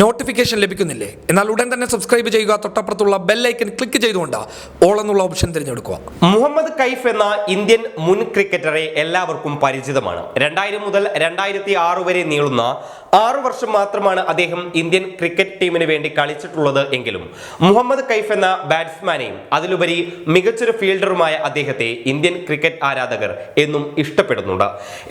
Notification ലഭിക്കുന്നില്ലേ? എന്നാൽ ഉടൻ തന്നെ സബ്സ്ക്രൈബ് ചെയ്യുക. തൊട്ടപ്പുറത്തുള്ള ബെല്ലൈക്കൻ ക്ലിക്ക് ചെയ്തുകൊണ്ട് ഓൾ എന്നുള്ള ഓപ്ഷൻ തിരഞ്ഞെടുക്കുക. മുഹമ്മദ് കൈഫ് എന്ന ഇന്ത്യൻ മുൻ ക്രിക്കറ്ററെ എല്ലാവർക്കും പരിചിതമാണ്. രണ്ടായിരം മുതൽ രണ്ടായിരത്തി ആറ് വരെ നീളുന്ന ആറു വർഷം മാത്രമാണ് അദ്ദേഹം ഇന്ത്യൻ ക്രിക്കറ്റ് ടീമിന് വേണ്ടി കളിച്ചിട്ടുള്ളത് എങ്കിലും മുഹമ്മദ് കൈഫ് എന്ന ബാറ്റ്സ്മാനെയും അതിലുപരി മികച്ചൊരു ഫീൽഡറുമായ അദ്ദേഹത്തെ ഇന്ത്യൻ ക്രിക്കറ്റ് ആരാധകർ എന്നും ഇഷ്ടപ്പെടുന്നുണ്ട്.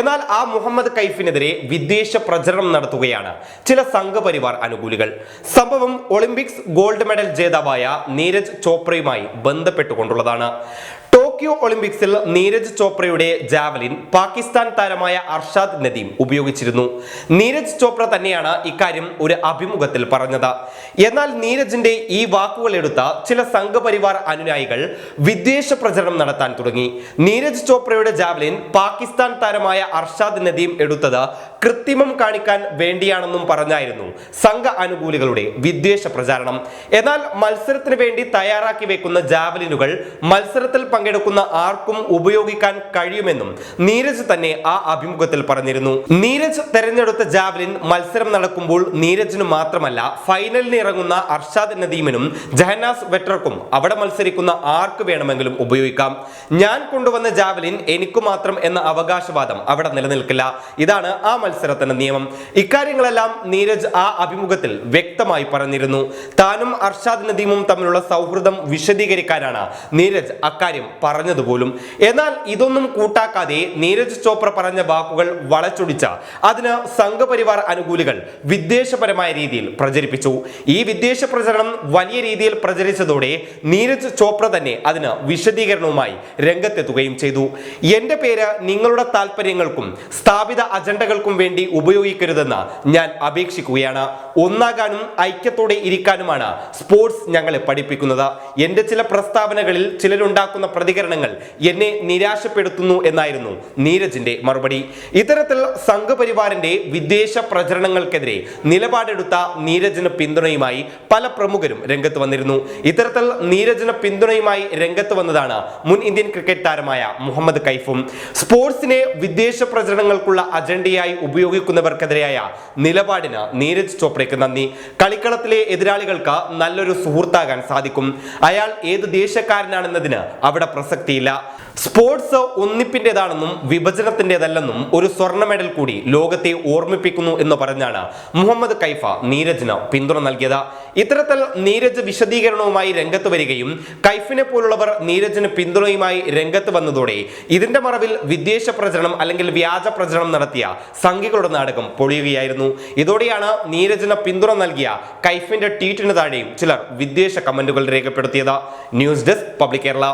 എന്നാൽ ആ മുഹമ്മദ് കൈഫിനെതിരെ വിദ്വേഷ പ്രചരണം നടത്തുകയാണ് ചില സംഘപരിവാർ അനുകൂലികൾ സംഭവം ഒളിമ്പിക്സ് ഗോൾഡ് മെഡൽ ജേതാവായ നീരജ് ചോപ്രയുമായി ബന്ധപ്പെട്ടുകൊണ്ടുള്ളതാണ്. ടോക്കിയോ ഒളിമ്പിക്സിൽ നീരജ് ചോപ്രയുടെ ജാവലിൻ പാകിസ്ഥാൻ താരമായ അർഷാദ് നദീം ഉപയോഗിച്ചിരുന്നു. നീരജ് ചോപ്ര തന്നെയാണ് ഇക്കാര്യം ഒരു അഭിമുഖത്തിൽ പറഞ്ഞത്. എന്നാൽ നീരജിന്റെ ഈ വാക്കുകൾ എടുത്ത ചില സംഘപരിവാർ അനുയായികൾ വിദ്വേഷ പ്രചരണം നടത്താൻ തുടങ്ങി. നീരജ് ചോപ്രയുടെ ജാവലിൻ പാകിസ്ഥാൻ താരമായ അർഷാദ് നദീം എടുത്തത് കൃത്രിമം കാണിക്കാൻ വേണ്ടിയാണെന്നും പറഞ്ഞായിരുന്നു സംഘ അനുകൂലികളുടെ വിദ്വേഷ പ്രചാരണം. എന്നാൽ മത്സരത്തിന് വേണ്ടി തയ്യാറാക്കി വെക്കുന്ന ജാവലിനുകൾ മത്സരത്തിൽ പങ്കെടുക്കുന്ന ആർക്കും ഉപയോഗിക്കാൻ കഴിയുമെന്നും നീരജ് തന്നെ ആ അഭിമുഖത്തിൽ പറഞ്ഞിരുന്നു. നീരജ് തെരഞ്ഞെടുത്ത ജാവലിൻ മത്സരം നടക്കുമ്പോൾ നീരജിന് മാത്രമല്ല ഫൈനലിന് ഇറങ്ങുന്ന അർഷാദ് നദീമിനും ജഹനാസ് വെട്ടർക്കും അവിടെ മത്സരിക്കുന്ന ആർക്ക് വേണമെങ്കിലും ഉപയോഗിക്കാം. ഞാൻ കൊണ്ടുവന്ന ജാവലിൻ എനിക്ക് മാത്രം എന്ന അവകാശവാദം അവിടെ നിലനിൽക്കില്ല. ഇതാണ് ആ മത്സരത്തിന്റെ നിയമം. ഇക്കാര്യങ്ങളെല്ലാം നീരജ് ആ അഭിമുഖത്തിൽ വ്യക്തമായി പറഞ്ഞിരുന്നു. താനും അർഷാദ് നദീമും തമ്മിലുള്ള സൗഹൃദം വിശദീകരിക്കാനാണ് നീരജ് അക്കാര്യം പറഞ്ഞതുപോലും. എന്നാൽ ഇതൊന്നും കൂട്ടാക്കാതെ നീരജ് ചോപ്ര പറഞ്ഞ വാക്കുകൾ വളച്ചൊടിച്ച അതിന് സംഘപരിവാർ അനുകൂലികൾ വിദ്വേഷപരമായ രീതിയിൽ പ്രചരിപ്പിച്ചു. ഈ വിദ്വേഷ പ്രചരണം വലിയ രീതിയിൽ പ്രചരിച്ചതോടെ നീരജ് ചോപ്ര തന്നെ അതിന് വിശദീകരണവുമായി രംഗത്തെത്തുകയും ചെയ്തു. എന്റെ പേര് നിങ്ങളുടെ താല്പര്യങ്ങൾക്കും സ്ഥാപിത അജണ്ടകൾക്കും വേണ്ടി ഉപയോഗിക്കരുതെന്ന് ഞാൻ അപേക്ഷിക്കുകയാണ്. ഒന്നാകാനും ഐക്യത്തോടെ ഇരിക്കാനുമാണ് സ്പോർട്സ് ഞങ്ങളെ പഠിപ്പിക്കുന്നത്. എന്റെ ചില പ്രസ്താവനകളിൽ ചിലരുണ്ടാക്കുന്ന പ്രതികരണങ്ങൾ എന്നെ നിരാശപ്പെടുത്തുന്നു എന്നായിരുന്നു നീരജിന്റെ മറുപടി. ഇത്തരത്തിൽ സംഘപരിവാറിന്റെ വിദേശ പ്രചരണങ്ങൾക്കെതിരെ നിലപാടെടുത്ത നീരജിന് പിന്തുണയുമായി പല പ്രമുഖരും രംഗത്ത് വന്നിരുന്നു. ഇത്തരത്തിൽ നീരജിന് പിന്തുണയുമായി രംഗത്ത് വന്നതാണ് മുൻ ഇന്ത്യൻ ക്രിക്കറ്റ് താരമായ മുഹമ്മദ് കൈഫും. സ്പോർട്സിനെ വിദേശ പ്രചരണങ്ങൾക്കുള്ള അജണ്ടയായി ഉപയോഗിക്കുന്നവർക്കെതിരെയായ നിലപാടിന് നീരജ് ചോപ്രയ്ക്ക് നന്ദി. കളിക്കളത്തിലെ എതിരാളികൾക്ക് നല്ലൊരു സുഹൃത്താകാൻ സാധിക്കും. അയാൾ ഏത് ദേശക്കാരനാണെന്നതിന് അവിടെ പ്രസക്തിയില്ല സ്പോർട്സ് ഒന്നിപ്പിന്റേതാണെന്നും വിഭജനത്തിന്റെതല്ലെന്നും ഒരു സ്വർണ മെഡൽ കൂടി ലോകത്തെ ഓർമ്മിപ്പിക്കുന്നു എന്ന് പറഞ്ഞാണ് മുഹമ്മദ് കൈഫ നീരജിന് പിന്തുണ നൽകിയത്. ഇത്തരത്തിൽ നീരജ് വിശദീകരണവുമായി രംഗത്ത് വരികയും കൈഫിനെ പോലുള്ളവർ നീരജിന് പിന്തുണയുമായി രംഗത്ത് വന്നതോടെ ഇതിന്റെ മറവിൽ വിദ്വേഷ പ്രചരണം അല്ലെങ്കിൽ വ്യാജ പ്രചരണം നടത്തിയ സംഘികളുടെ നാടകം പൊളിയുകയായിരുന്നു. ഇതോടെയാണ് നീരജിന് പിന്തുണ നൽകിയ കൈഫിന്റെ ട്വീറ്റിന് താഴെയും ചിലർ വിദ്വേഷ കമന്റുകൾ രേഖപ്പെടുത്തിയത്. News desk public Kerala.